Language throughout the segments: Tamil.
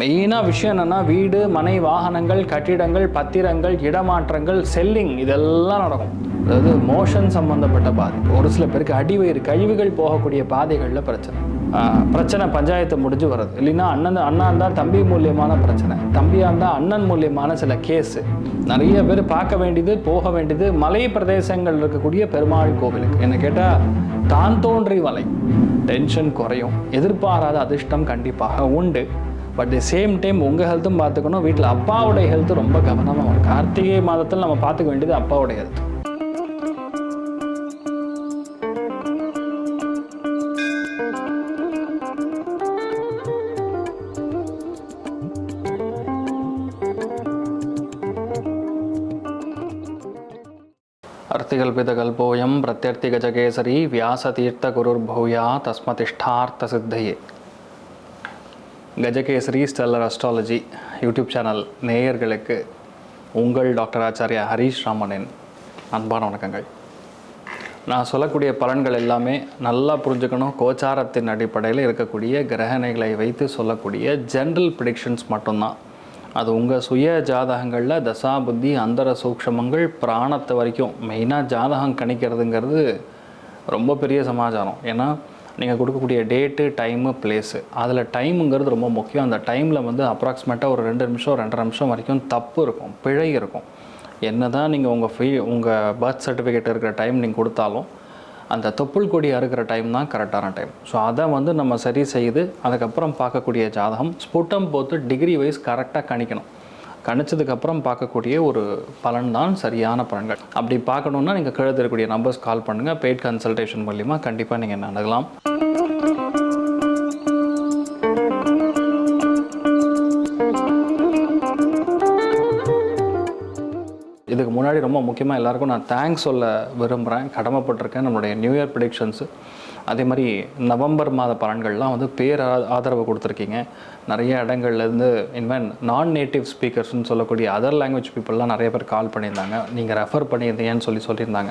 மெயினாக விஷயம் என்னென்னா வீடு மனை வாகனங்கள் கட்டிடங்கள் பத்திரங்கள் இடமாற்றங்கள் செல்லிங் இதெல்லாம் நடக்கும். அதாவது மோஷன் சம்மந்தப்பட்ட பாதை. ஒரு சில பேருக்கு அடிவயிறு கழிவுகள் போகக்கூடிய பாதைகளில் பிரச்சனை. பிரச்சனை பஞ்சாயத்து முடிஞ்சு வருது இல்லைன்னா அண்ணன் அண்ணா இருந்தால் தம்பி மூலியமான பிரச்சனை. தம்பியாக இருந்தால் அண்ணன் மூலியமான சில கேஸு நிறைய பேர் பார்க்க வேண்டியது போக வேண்டியது மலை பிரதேசங்கள் இருக்கக்கூடிய பெருமாள் கோவிலுக்கு. என்ன கேட்டால் தான் தோன்றி வலை. டென்ஷன் குறையும். எதிர்பாராத அதிர்ஷ்டம் கண்டிப்பாக உண்டு. பட் தி சேம் டைம் உங்கள் ஹெல்த்தும் பார்த்துக்கணும். வீட்டில் அப்பாவோடைய ஹெல்த்து ரொம்ப கவனமாக வரும் கார்த்திகை மாதத்தில் நம்ம பார்த்துக்க வேண்டியது அப்பாவோடைய ஹெல்த் அர்த்திகல்பிதகல்போயம் பிரத்யர்த்திகஜகேசரி வியாசதீர்த்த குருர்பூயா தஸ்மதிஷ்டார்த்த சித்தையே. Gajakesari stellar astrology YouTube channel நேயர்களுக்கு உங்கள் டாக்டர் ஆச்சாரியா ஹரீஷ் ராமனின் அன்பான வணக்கங்கள். நான் சொல்லக்கூடிய பலன்கள் எல்லாமே நல்லா புரிஞ்சுக்கணும். கோச்சாரத்தின் அடிப்படையில் இருக்கக்கூடிய கிரகணைகளை வைத்து சொல்லக்கூடிய ஜென்ரல் ப்ரிடிக்ஷன்ஸ் மட்டும்தான். அது உங்கள் சுய ஜாதகங்களில் தசா புத்தி அந்தர சூக்ஷமங்கள் பிராணத்தை வரைக்கும் மெயினாக ஜாதகம் கணிக்கிறதுங்கிறது ரொம்ப பெரிய சமாச்சாரம். ஏன்னா நீங்கள் கொடுக்கக்கூடிய டேட்டு டைமு பிளேஸு அதில் டைமுங்கிறது ரொம்ப முக்கியம். அந்த டைமில் வந்து அப்ராக்சிமேட்டாக ஒரு ரெண்டு நிமிஷம் ரெண்டரை நிமிஷம் வரைக்கும் தப்பு இருக்கும் பிழை இருக்கும். என்ன தான் நீங்கள் உங்கள் ஃபீ உங்கள் பர்த் சர்டிஃபிகேட் இருக்கிற டைம் நீங்கள் கொடுத்தாலும் அந்த தொப்புள் கொடி அறுக்கிற டைம் தான் கரெக்டான டைம் ஸோ அதை வந்து நம்ம சரி செய்து அதுக்கப்புறம் பார்க்கக்கூடிய ஜாதகம் ஸ்புட்டம் போத்து டிகிரி வைஸ் கரெக்டாக கணிக்கணும். கணிச்சதுக்கப்புறம் பார்க்கக்கூடிய ஒரு பலன் தான் சரியான பலன்கள். அப்படி பார்க்கணுன்னா நீங்கள் கீழே நம்பர்ஸ் கால் பண்ணுங்கள் பெய்ட் கன்சல்டேஷன் மூலிமா கண்டிப்பாக நீங்கள் நடக்கலாம். இதுக்கு முன்னாடி ரொம்ப முக்கியமாக எல்லாருக்கும் நான் தேங்க்ஸ் சொல்ல விரும்புகிறேன் கடமைப்பட்டிருக்கேன் நம்மளுடைய நியூ இயர் ப்ரிடிக்ஷன்ஸு அதே மாதிரி நவம்பர் மாத பலன்கள்லாம் வந்து பேர் ஆ- ஆதரவு கொடுத்துருக்கீங்க. நிறைய இடங்கள்லேருந்து இன்வென் நான் நேட்டிவ் ஸ்பீக்கர்ஸ்னு சொல்லக்கூடிய அதர் லாங்குவேஜ் பீப்புளெலாம் நிறைய பேர் கால் பண்ணியிருந்தாங்க. நீங்கள் ரெஃபர் பண்ணியிருந்தீங்கன்னு சொல்லி சொல்லியிருந்தாங்க.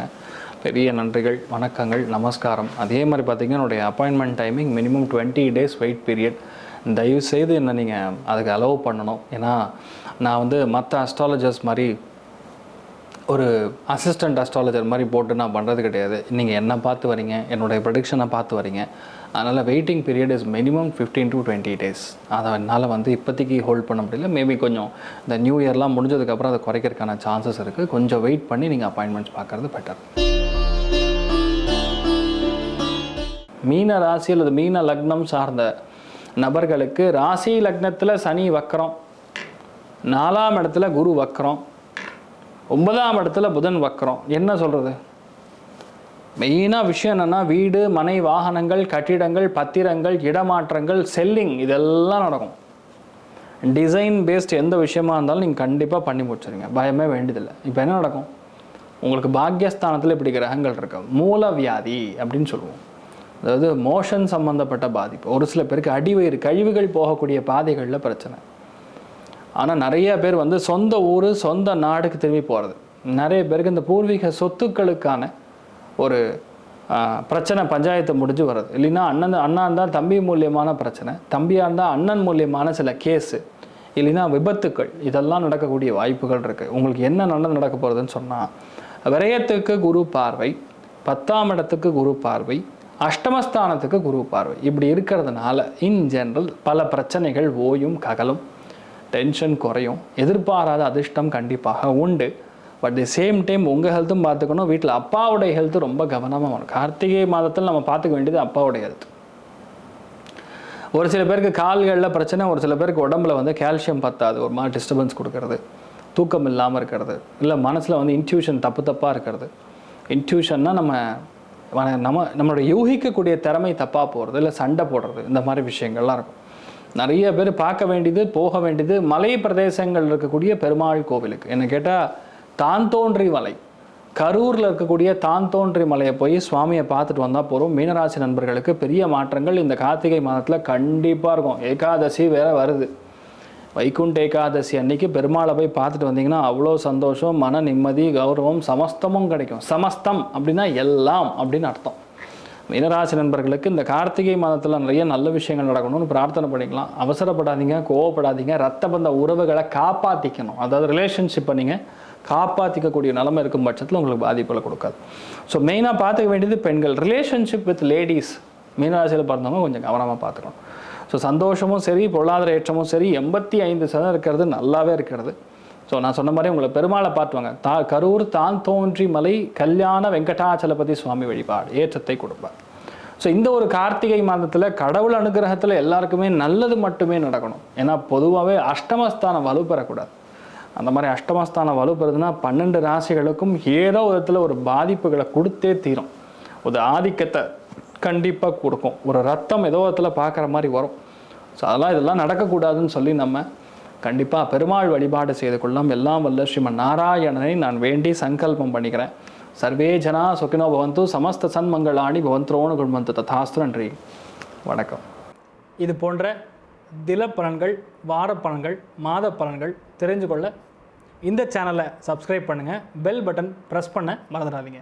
பெரிய நன்றிகள் வணக்கங்கள் நமஸ்காரம். அதே மாதிரி பார்த்தீங்கன்னா என்னுடைய appointment timing minimum twenty days wait period தயவு செய்து என்ன நீங்கள் அதுக்கு அலோவ் பண்ணணும். ஏன்னா நான் வந்து மற்ற அஸ்ட்ராலஜர்ஸ் மாதிரி ஒரு அசிஸ்டன்ட் அஸ்ட்ராலஜர் மாதிரி போட்டு நான் பண்ணுறது கிடையாது. நீங்கள் என்ன பார்த்து வரீங்க? என்னுடைய ப்ரொடிக்ஷனை பார்த்து வரீங்க. அதனால் waiting period is minimum fifteen to twenty days அதை என்னால் வந்து இப்போதைக்கு ஹோல்ட் பண்ண முடியல. மேபி கொஞ்சம் இந்த நியூ இயர்லாம் முடிஞ்சதுக்கப்புறம் அதை குறைக்கிறதுக்கான சான்சஸ் இருக்குது கொஞ்சம் வெயிட் பண்ணி நீங்கள் அப்பாயின்மெண்ட்ஸ் பார்க்குறது பெட்டர் மீன ராசி அல்லது மீன லக்னம் சார்ந்த நபர்களுக்கு ராசி லக்னத்தில் சனி வக்கரம் நாலாம் இடத்துல குரு வக்கரம் ஒன்பதாம் இடத்துல புதன் வக்கரம். என்ன சொல்கிறது மெயினாக விஷயம் என்னென்னா வீடு மனை வாகனங்கள் கட்டிடங்கள் பத்திரங்கள் இடமாற்றங்கள் செல்லிங் இதெல்லாம் நடக்கும். டிசைன் பேஸ்ட் எந்த விஷயமா இருந்தாலும் நீங்கள் கண்டிப்பாக பண்ணி முடிச்சிருங்க. பயமே வேண்டியதில்லை. இப்போ என்ன நடக்கும்? உங்களுக்கு பாக்கியஸ்தானத்தில் இப்படி கிரகங்கள் இருக்கு. மூல வியாதி அப்படின்னு சொல்லுவோம். அதாவது மோஷன் சம்மந்தப்பட்ட பாதிப்பு. ஒரு சில பேருக்கு அடிவயிறு கழிவுகள் போகக்கூடிய பாதைகளில் பிரச்சனை. ஆனால் நிறைய பேர் வந்து சொந்த ஊர் சொந்த நாடுக்கு திரும்பி போகிறது நிறைய பேருக்கு இந்த பூர்வீக சொத்துக்களுக்கான ஒரு பிரச்சனை பஞ்சாயத்து முடிஞ்சு வருது இல்லைன்னா அண்ணன் அண்ணா இருந்தால் தம்பி மூலியமான பிரச்சனை. தம்பியாக இருந்தால் அண்ணன் மூலியமான சில கேஸு இல்லைன்னா விபத்துக்கள். இதெல்லாம் நடக்கக்கூடிய வாய்ப்புகள் இருக்குது உங்களுக்கு என்ன நல்லது நடக்க போகிறதுன்னு சொன்னால் விரயத்துக்கு குரு பார்வை பத்தாம் இடத்துக்கு குரு பார்வை அஷ்டமஸ்தானத்துக்கு குரு பார்வை. இப்படி இருக்கிறதுனால இன் ஜென்ரல் பல பிரச்சனைகள் ஓயும் ககலும். டென்ஷன் குறையும். எதிர்பாராத அதிர்ஷ்டம் கண்டிப்பாக உண்டு. பட் தி சேம் டைம் உங்கள் ஹெல்த்தும் பார்த்துக்கணும். வீட்டில் அப்பாவுடைய ஹெல்த் ரொம்ப கவனமாக வரும் கார்த்திகை மாதத்தில் நம்ம பார்த்துக்க வேண்டியது அப்பாவுடைய ஹெல்த் ஒரு சில பேருக்கு கால்களில் பிரச்சனை ஒரு சில பேருக்கு உடம்புல வந்து கால்சியம் பத்தாது. ஒரு மாதிரி டிஸ்டர்பன்ஸ் கொடுக்கறது. தூக்கம் இல்லாமல் இருக்கிறது. இல்லை மனசில் வந்து இன்ட்யூஷன் தப்பு தப்பாக இருக்கிறது. இன்ட்யூஷன்னா நம்ம நம்ம நம்மளோட யூகிக்கக்கூடிய திறமை தப்பாக போகிறது இல்லை சண்டை போடுறது. இந்த மாதிரி விஷயங்கள்லாம் இருக்கும். நிறைய பேர் பார்க்க வேண்டியது போக வேண்டியது மலை பிரதேசங்கள் இருக்கக்கூடிய பெருமாள் கோவிலுக்கு. என்ன கேட்டால் தான் தோன்றி மலை. கரூரில் இருக்கக்கூடிய தான் தோன்றி மலையை போய் சுவாமியை பார்த்துட்டு வந்தால் போகிறோம் மீனராசி நண்பர்களுக்கு பெரிய மாற்றங்கள் இந்த கார்த்திகை மாதத்தில் கண்டிப்பாக இருக்கும். ஏகாதசி வேற வருது. வைகுண்ட ஏகாதசி அன்னைக்கு பெருமாளை போய் பார்த்துட்டு வந்தீங்கன்னா அவ்வளோ சந்தோஷம் மன நிம்மதி கௌரவம் சமஸ்தமும் கிடைக்கும். சமஸ்தம் அப்படின்னா எல்லாம் அப்படின்னு அர்த்தம். மீனராசி நண்பர்களுக்கு இந்த கார்த்திகை மாதத்தில் நிறைய நல்ல விஷயங்கள் நடக்கணும்னு பிரார்த்தனை பண்ணிக்கலாம். அவசரப்படாதீங்க கோவப்படாதீங்க ரத்த பந்த உறவுகளை காப்பாற்றிக்கணும் அதாவது ரிலேஷன்ஷிப்பை நீங்கள் காப்பாற்றிக்கக்கூடிய நிலமை இருக்கும் பட்சத்தில் உங்களுக்கு பாதிப்புகளை கொடுக்காது. ஸோ மெயினாக பார்த்துக்க வேண்டியது பெண்கள். ரிலேஷன்ஷிப் வித் லேடிஸ் மீனராசியில் பிறந்தவங்க கொஞ்சம் கவனமாக பார்த்துக்கணும். ஸோ சந்தோஷமும் சரி பொருளாதார ஏற்றமும் சரி எண்பத்தி ஐந்து சதம் இருக்கிறது நல்லாவே இருக்கிறது. ஸோ நான் சொன்ன மாதிரி உங்களை பெருமாளை பார்த்துவாங்க. தா கரூர் தான் தோன்றி மலை கல்யாண வெங்கடாச்சலபதி சுவாமி வழிபாடு ஏற்றத்தை கொடுப்பார். ஸோ இந்த ஒரு கார்த்திகை மாதத்தில் கடவுள் அனுகிரகத்தில் எல்லாருக்குமே நல்லது மட்டுமே நடக்கணும். ஏன்னா பொதுவாகவே அஷ்டமஸ்தானம் வலுப்பெறக்கூடாது அந்த மாதிரி அஷ்டமஸ்தானம் வலுப்பெறுதுன்னா பன்னெண்டு ராசிகளுக்கும் ஏதோ விதத்தில் ஒரு பாதிப்புகளை கொடுத்தே தீரும். ஒரு ஆதிக்கத்தை கண்டிப்பாக கொடுக்கும். ஒரு ரத்தம் ஏதோ விதத்தில் பார்க்குற மாதிரி வரும். ஸோ அதெல்லாம் இதெல்லாம் நடக்கக்கூடாதுன்னு சொல்லி நம்ம கண்டிப்பாக பெருமாள் வழிபாடு செய்து கொள்ளும் எல்லாம் வல்ல ஸ்ரீமன் நாராயணனை நான் வேண்டி சங்கல்பம் பண்ணிக்கிறேன். சர்வே ஜனா சுகினோ பவந்து சமஸ்த சன்மங்களாணி பவந்த்ரோணு குண்மந்து ததாஸ்து நன்றி. வணக்கம். இது போன்ற தில பலன்கள் வார பலன்கள் மாத பலன்கள் தெரிஞ்சு கொள்ள இந்த சேனலை சப்ஸ்கிரைப் பண்ணுங்கள் பெல் பட்டன் ப்ரெஸ் பண்ண மறந்துடாதீங்க.